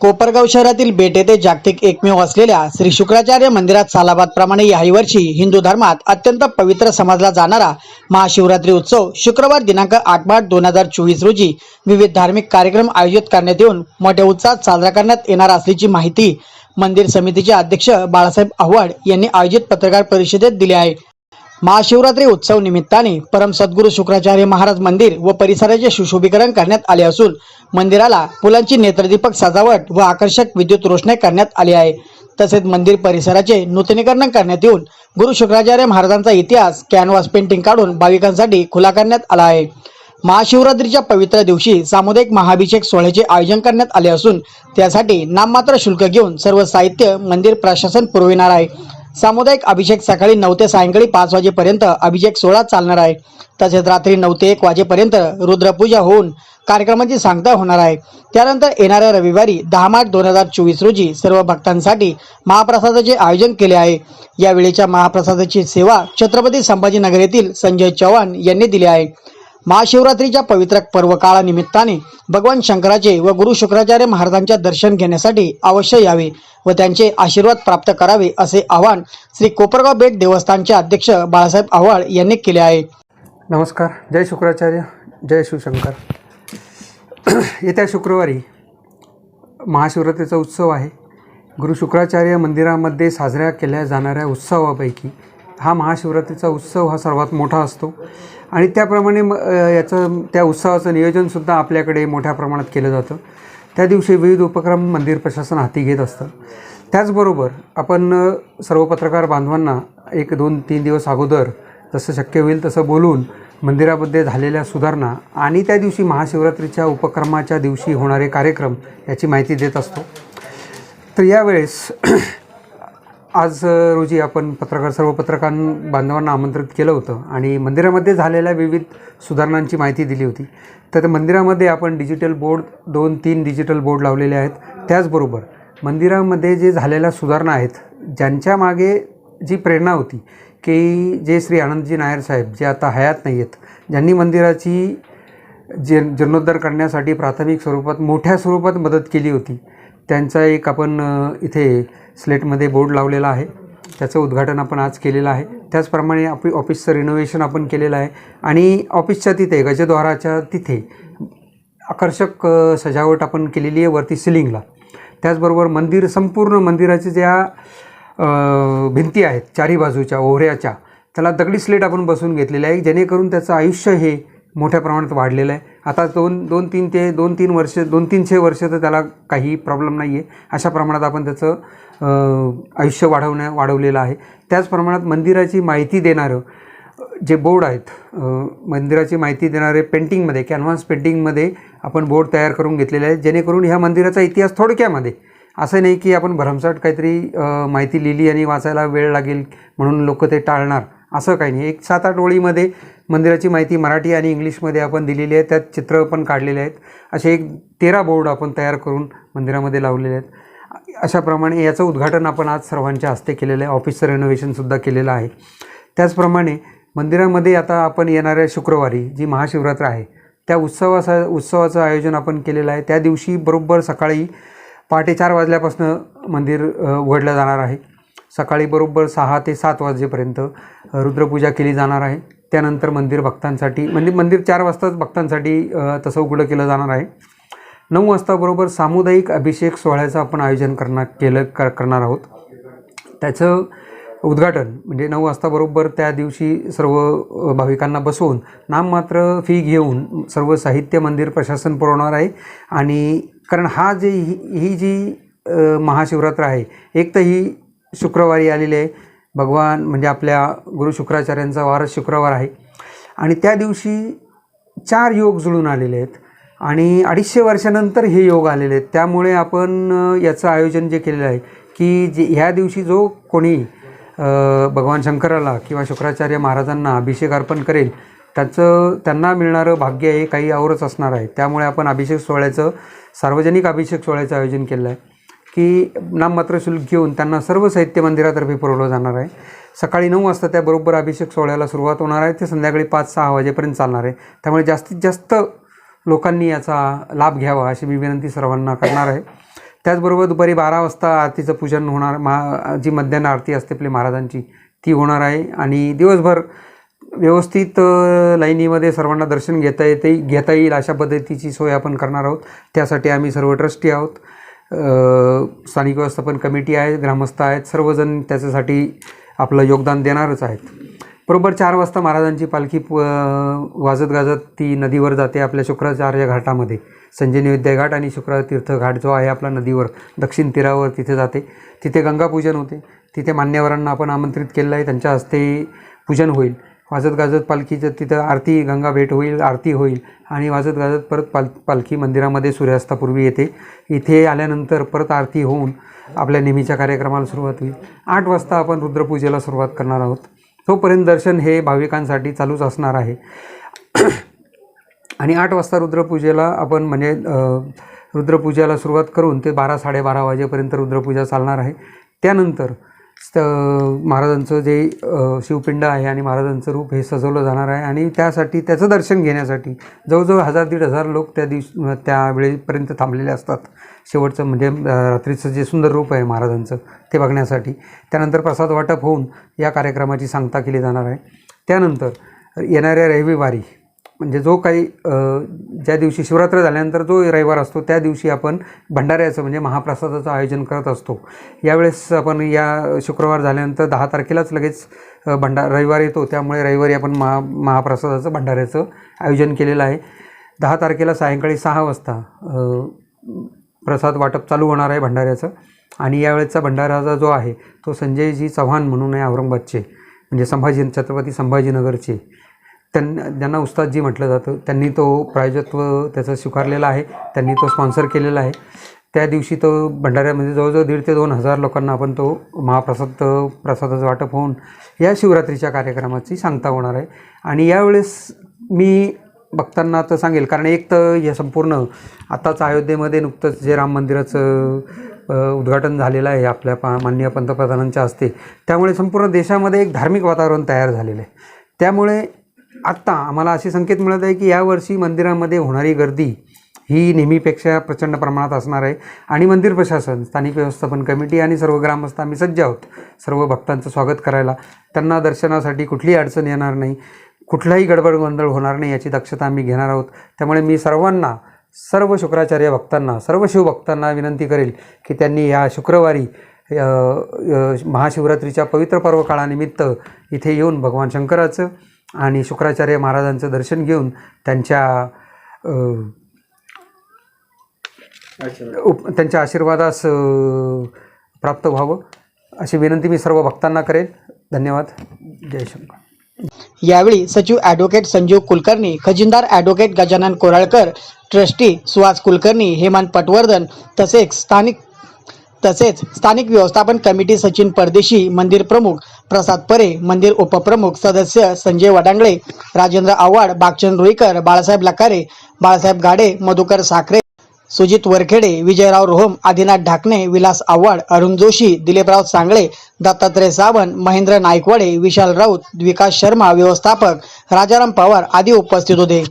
कोपरगाव शहरातील बेट येथे जागतिक एकमेव असलेल्या श्री शुक्राचार्य मंदिरात सालाबादप्रमाणे याही वर्षी हिंदू धर्मात अत्यंत पवित्र समजला जाणारा महाशिवरात्री उत्सव शुक्रवार दिनांक आठ मार्च दोन हजार चोवीस रोजी विविध धार्मिक कार्यक्रम आयोजित करण्यात येऊन मोठ्या उत्साहात साजरा करण्यात येणार असल्याची माहिती मंदिर समितीचे अध्यक्ष बाळासाहेब आव्हाड यांनी आयोजित पत्रकार परिषदेत दिली आहे. महाशिवरात्री उत्सव निमित्ताने परम सद्गुरू शुक्राचार्य महाराज मंदिर व परिसराचे सुशोभीकरण करण्यात आले असून मंदिराला फुलांची नेत्रदीपक सजावट व आकर्षक विद्युत रोषणाई करण्यात आली आहे. तसेच मंदिर परिसराचे नूतनीकरण करण्यात येऊन गुरु शुक्राचार्य महाराजांचा इतिहास कॅनव्हास पेंटिंग काढून भाविकांसाठी खुला करण्यात आला आहे. महाशिवरात्रीच्या पवित्र दिवशी सामुदायिक महाभिषेक सोहळ्याचे आयोजन करण्यात आले असून त्यासाठी नाममात्र शुल्क घेऊन सर्व साहित्य मंदिर प्रशासन पुरविणार आहे. सामुदायिक अभिषेक सकाळी नऊ ते सायंकाळी पाच वाजेपर्यंत अभिषेक सोहळा चालणार आहे. तसेच रात्री नऊ ते एक वाजेपर्यंत रुद्रपूजा होऊन कार्यक्रमाची सांगता होणार आहे. त्यानंतर येणाऱ्या रविवारी दहा मार्च दोन हजार चोवीस रोजी सर्व भक्तांसाठी महाप्रसादाचे आयोजन केले आहे. यावेळीच्या महाप्रसादाची सेवा छत्रपती संभाजीनगर येथील संजय चव्हाण यांनी दिली आहे. महाशिवरात्रीच्या पवित्र पर्व काळानिमित्ताने भगवान शंकराचे व गुरु शुक्राचार्य महाराजांच्या दर्शन घेण्यासाठी अवश्य यावे व त्यांचे आशीर्वाद प्राप्त करावे असे आवाहन श्री कोपरगाव बेट देवस्थानचे अध्यक्ष बाळासाहेब आव्हाड यांनी केले आहे. नमस्कार. जय शुक्राचार्य. जय शिवशंकर. येत्या शुक्रवारी महाशिवरात्रीचा उत्सव आहे. गुरु शुक्राचार्य मंदिरामध्ये साजऱ्या केल्या जाणाऱ्या उत्सवापैकी हा महाशिवरात्रीचा उत्सव हा सर्वात मोठा असतो. आणि त्याप्रमाणे म याचं त्या उत्सवाचं नियोजनसुद्धा आपल्याकडे मोठ्या प्रमाणात केलं जातं. त्या दिवशी विविध उपक्रम मंदिर प्रशासन हाती घेत असतं. त्याचबरोबर आपण सर्व पत्रकार बांधवांना एक दोन तीन दिवस अगोदर जसं शक्य होईल तसं बोलून मंदिरामध्ये झालेल्या सुधारणा आणि त्या दिवशी महाशिवरात्रीच्या उपक्रमाच्या दिवशी होणारे कार्यक्रम याची माहिती देत असतो. तर यावेळेस आज रोजी आपण पत्रकार सर्व पत्रकार बांधवांना आमंत्रित केलं होतं आणि मंदिरामध्ये झालेल्या विविध सुधारणांची माहिती दिली होती. तर मंदिरामध्ये आपण डिजिटल बोर्ड दोन तीन डिजिटल बोर्ड लावलेले आहेत. त्याचबरोबर मंदिरामध्ये जे झालेल्या सुधारणा आहेत ज्यांच्या मागे जी प्रेरणा होती की जे श्री आनंदजी नायर साहेब जे आता हयात नाही आहेत ज्यांनी मंदिराची जे जीर्णोद्धार करण्यासाठी प्राथमिक स्वरूपात मोठ्या स्वरूपात मदत केली होती त्यांचा एक आपण इथे स्लेटमध्ये बोर्ड लावलेला आहे. त्याचं उद्घाटन आपण आज केलेलं आहे. त्याचप्रमाणे आपली ऑफिसचं रिनोव्हेशन आपण केलेलं आहे. आणि ऑफिसच्या तिथे गजद्वाराच्या तिथे आकर्षक सजावट आपण केलेली आहे वरती सिलिंगला. त्याचबरोबर मंदिर संपूर्ण मंदिराच्या ज्या भिंती आहेत चारी बाजूच्या ओहऱ्याच्या त्याला दगडी स्लेट आपण बसून घेतलेले आहे जेणेकरून त्याचं आयुष्य हे मोठ्या प्रमाणात वाढलेलं आहे. आता दोन दोन तीन ते दोन तीन वर्ष दोन तीनशे वर्ष तर त्याला काही प्रॉब्लेम नाही आहे अशा प्रमाणात आपण त्याचं आयुष्य वाढवण्या वाढवलेलं आहे. त्याच प्रमाणात मंदिराची माहिती देणारं जे बोर्ड आहेत मंदिराची माहिती देणारे पेंटिंगमध्ये कॅनव्हास पेंटिंगमध्ये आपण बोर्ड तयार करून घेतलेले आहेत. जेणेकरून ह्या मंदिराचा इतिहास थोडक्यामध्ये असं नाही की आपण भरमसाठ काहीतरी माहिती लिहिली आणि वाचायला वेळ लागेल म्हणून लोक ते टाळणार. असं काही नाही. एक सात आठ ओळीमध्ये मंदिराची माहिती मराठी आणि इंग्लिशमध्ये आपण दिलेली आहे. त्यात चित्र पण काढलेले आहेत. असे एक तेरा बोर्ड आपण तयार करून मंदिरामध्ये लावलेले आहेत. अशाप्रमाणे याचं उद्घाटन आपण आज सर्वांच्या हस्ते केलेलं आहे. ऑफिसचं रेनोव्हेशनसुद्धा केलेलं आहे. त्याचप्रमाणे मंदिरामध्ये आता आपण येणाऱ्या शुक्रवारी जी महाशिवरात्र आहे त्या उत्सवाचा उत्सवाचं आयोजन आपण केलेलं आहे. त्या दिवशी बरोबर सकाळी पहाटे चार वाजल्यापासून मंदिर उघडलं जाणार आहे. सकाळी बरोबर सहा ते सात वाजेपर्यंत रुद्रपूजा केली जाणार आहे. त्यानंतर मंदिर भक्तांसाठी म्हणजे मंदिर चार वाजताच भक्तांसाठी तसं उघडं केलं जाणार आहे. नऊ वाजताबरोबर सामुदायिक अभिषेक सोहळ्याचं आपण आयोजन करणार केलं कर करणार आहोत. त्याचं उद्घाटन म्हणजे नऊ वाजताबरोबर त्या दिवशी सर्व भाविकांना बसवून नाममात्र फी घेऊन सर्व साहित्य मंदिर प्रशासन पुरवणार आहे. आणि कारण हा जे ही ही जी महाशिवरात्र आहे एक तर ही शुक्रवारी आलेले आहे. भगवान म्हणजे आपल्या गुरु शुक्राचार्यांचा वारस शुक्रवार आहे. आणि त्या दिवशी चार योग जुळून आलेले आहेत. आणि अडीचशे वर्षानंतर हे योग आलेले आहेत. त्यामुळे आपण याचं आयोजन जे केलेलं आहे की जे ह्या दिवशी जो कोणी भगवान शंकराला किंवा शुक्राचार्य महाराजांना अभिषेक अर्पण करेल त्याचं त्यांना मिळणारं भाग्य हे काही आवरच असणार आहे. त्यामुळे आपण अभिषेक सोहळ्याचं सार्वजनिक अभिषेक सोहळ्याचं आयोजन केलं आहे. की नाममात्र शुल्क घेऊन त्यांना सर्व साहित्य मंदिरातर्फे पुरवलं जाणार आहे. सकाळी नऊ वाजता त्याबरोबर अभिषेक सोहळ्याला सुरुवात होणार आहे. ते संध्याकाळी पाच सहा वाजेपर्यंत चालणार आहे. त्यामुळे जास्तीत जास्त लोकांनी याचा लाभ घ्यावा अशी मी विनंती सर्वांना करणार आहे. त्याचबरोबर दुपारी बारा वाजता आरतीचं पूजन होणार. मा जी मध्यान्ह आरती असते आपली महाराजांची ती होणार आहे. आणि दिवसभर व्यवस्थित लाईनीमध्ये सर्वांना दर्शन घेता येते घेता येईल अशा पद्धतीची सोय आपण करणार आहोत. त्यासाठी आम्ही सर्व ट्रस्टी आहोत. स्थानिक व्यवस्थापन कमिटी आहे ग्रामस्थ आहेत सर्वजण त्याच्यासाठी आपलं योगदान देणारच आहेत. बरोबर चार वाजता महाराजांची पालखी प- वाजत गाजत ती नदीवर जाते आपल्या शुक्राचार्य घाटामध्ये. संजनी विद्या घाट आणि शुक्रातीर्थ घाट जो आहे आपला नदीवर दक्षिण तीरावर तिथे जाते. तिथे गंगापूजन होते. तिथे मान्यवरांना आपण आमंत्रित केलेलं आहे. त्यांच्या हस्ते पूजन होईल. वाजत गाजत पालखीचं तिथं आरती गंगा भेट होईल आरती होईल आणि वाजत गाजत परत पाल पालखी मंदिरामध्ये सूर्यास्तापूर्वी येते. इथे आल्यानंतर परत आरती होऊन आपल्या नेहमीच्या कार्यक्रमाला सुरुवात होईल. आठ वाजता आपण रुद्रपूजेला सुरुवात करणार आहोत. तोपर्यंत दर्शन हे भाविकांसाठी चालूच असणार आहे. आणि आठ वाजता रुद्रपूजेला आपण म्हणजे रुद्रपूजेला सुरुवात करून ते बारा साडेबारा वाजेपर्यंत रुद्रपूजा चालणार आहे. त्यानंतर स- महाराजांचं जे शिवपिंड आहे आणि महाराजांचं रूप हे सजवलं जाणार आहे आणि त्यासाठी त्याचं दर्शन घेण्यासाठी जवळजवळ हजार दीड हजार लोक त्या दिवशी त्या वेळेपर्यंत थांबलेले असतात. शेवटचं म्हणजे रात्रीचं जे सुंदर रूप आहे महाराजांचं ते बघण्यासाठी. त्यानंतर प्रसाद वाटप होऊन या कार्यक्रमाची सांगता केली जाणार आहे. त्यानंतर येणाऱ्या रविवारी म्हणजे जो काही ज्या दिवशी शिवरात्र झाल्यानंतर जो रविवार असतो त्या दिवशी आपण भंडाऱ्याचं म्हणजे महाप्रसादाचं आयोजन करत असतो. यावेळेस आपण या शुक्रवार झाल्यानंतर दहा तारखेलाच लगेच भंडा रविवार येतो. त्यामुळे रविवारी आपण महा महाप्रसादाचं भंडाऱ्याचं आयोजन केलेलं आहे. दहा तारखेला सायंकाळी सहा वाजता प्रसाद वाटप चालू होणार आहे भंडाऱ्याचं. आणि यावेळेचा भंडाराचा जो आहे तो संजयजी चव्हाण म्हणून आहे औरंगाबादचे म्हणजे संभाजी छत्रपती संभाजीनगरचे. त्यांना ज्यांना उस्तादजी म्हटलं जातं त्यांनी तो प्रायोजत्व त्याचं स्वीकारलेला आहे त्यांनी तो स्पॉन्सर केलेला आहे. त्या दिवशी तो भंडाऱ्यामध्ये म्हणजे जवळजवळ दीड ते दोन हजार लोकांना आपण तो महाप्रसाद प्रसादाचं वाटप होऊन या शिवरात्रीच्या कार्यक्रमाची सांगता होणार आहे. आणि यावेळेस मी बघताना तर सांगेल कारण एक तर हे संपूर्ण आताच अयोध्येमध्ये नुकतंच जे राम मंदिराचं उद्घाटन झालेलं आहे आपल्या पा माननीय पंतप्रधानांच्या हस्ते त्यामुळे संपूर्ण देशामध्ये एक धार्मिक वातावरण तयार झालेलं आहे. त्यामुळे आत्ता आम्हाला असे संकेत मिळत आहे की यावर्षी मंदिरामध्ये होणारी गर्दी ही नेहमीपेक्षा प्रचंड प्रमाणात असणार आहे. आणि मंदिर प्रशासन स्थानिक व्यवस्थापन कमिटी आणि सर्व ग्रामस्थ आम्ही सज्ज आहोत. सर्व भक्तांचं स्वागत करायला. त्यांना दर्शनासाठी कुठलीही अडचण येणार नाही. कुठलाही गडबड गोंधळ होणार नाही याची दक्षता आम्ही घेणार आहोत. त्यामुळे मी सर्वांना सर्व शुक्राचार्य भक्तांना सर्व शिवभक्तांना विनंती करेल की त्यांनी या शुक्रवारी महाशिवरात्रीच्या पवित्र पर्व काळानिमित्त इथे येऊन भगवान शंकराचं आणि शुक्राचार्य महाराजांचं दर्शन घेऊन त्यांच्या उप त्यांच्या आशीर्वादास प्राप्त व्हावं अशी विनंती मी सर्व भक्तांना करेन. धन्यवाद. जय शंकर. यावेळी सचिव ॲडव्होकेट संजीव कुलकर्णी खजिनदार ॲडव्होकेट गजानन कोराळकर ट्रस्टी सुहास कुलकर्णी हेमंत पटवर्धन तसेच स्थानिक तसेच स्थानिक व्यवस्थापन कमिटी सचिन परदेशी मंदिर प्रमुख प्रसाद परे मंदिर उपप्रमुख सदस्य संजय वडांगळे राजेंद्र आव्हाड बागचंद रुईकर बाळासाहेब लकारे बाळासाहेब गाडे मधुकर साखरे सुजित वरखेडे विजयराव रोहम आदिनाथ ढाकणे विलास आव्हाड अरुण जोशी दिलीपराव सांगळे दत्तात्रय सावंत महेंद्र नायकवाडे विशाल राऊत विकास शर्मा व्यवस्थापक राजाराम पवार आदी उपस्थित होते.